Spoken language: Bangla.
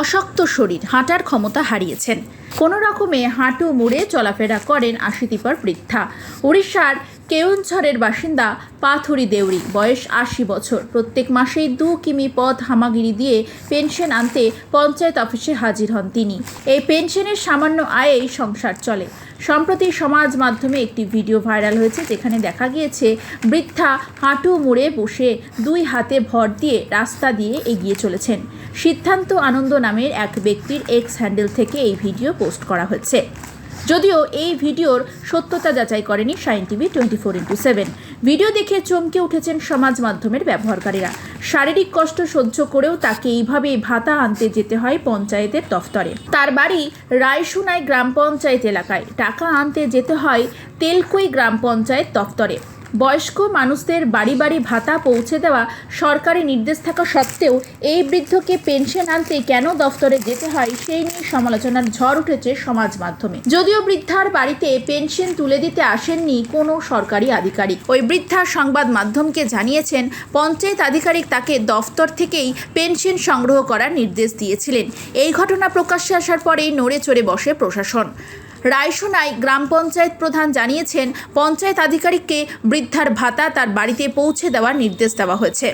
অশক্ত শরীর, হাঁটার ক্ষমতা হারিয়েছেন। কোনো রকমে হাঁটু মুড়ে চলাফেরা করেন আশিতিপর বৃদ্ধা। উড়িষ্যার কেউনঝড়ের বাসিন্দা পাথুরি দেউরি, বয়স আশি বছর। প্রত্যেক মাসেই দু কিমি পথ হামাগিরি দিয়ে পেনশন আনতে পঞ্চায়েত অফিসে হাজির হন তিনি। এই পেনশনের সামান্য আয়েই সংসার চলে। সম্প্রতি সমাজ মাধ্যমে একটি ভিডিও ভাইরাল হয়েছে, যেখানে দেখা গিয়েছে বৃদ্ধা হাঁটু মুড়ে বসে দুই হাতে ভর দিয়ে রাস্তা দিয়ে এগিয়ে চলেছেন। সিদ্ধান্ত আনন্দ নামের এক ব্যক্তির এক্স হ্যান্ডেল থেকে এই ভিডিও পোস্ট করা হয়েছে। যদিও এই ভিডিওর সত্যতা যাচাই করেনি Sign TV twenty four into seven. Video দেখে চমকে উঠেছেন সমাজ মাধ্যমের ব্যবহারকারীরা। শারীরিক কষ্ট সহ্য করেও তাকে এইভাবে ভাতা আনতে যেতে হয় পঞ্চায়েতের দফতরে। তার বাড়ি রায়সুনায় গ্রাম পঞ্চায়েত এলাকায়। টাকা আনতে যেতে হয় তেলকুই গ্রাম পঞ্চায়েত দফতরে। বয়স্ক মানুষদের বাড়ি বাড়ি ভাতা পৌঁছে দেওয়া সরকারি নির্দেশ থাকা সত্ত্বেও এই বৃদ্ধকে পেনশন আনতে কেন দফতরে যেতে হয় সেই নিয়ে সমালোচনার ঝড় উঠেছে সমাজ মাধ্যমে। যদিও বৃদ্ধার বাড়িতে পেনশন তুলে দিতে আসেননি কোনো সরকারি আধিকারিক। ওই বৃদ্ধা সংবাদ মাধ্যমকে জানিয়েছেন, পঞ্চায়েত আধিকারিক তাকে দফতর থেকেই পেনশন সংগ্রহ করার নির্দেশ দিয়েছিলেন। এই ঘটনা প্রকাশ্যে আসার পরেই নড়ে চড়ে বসে প্রশাসন। রায়সোনায় গ্রাম পঞ্চায়েত প্রধান জানিয়েছেন, পঞ্চায়েত আধিকারিককে বৃদ্ধার ভাতা তার বাড়িতে পৌঁছে দেওয়ার নির্দেশ দেওয়া হয়েছে।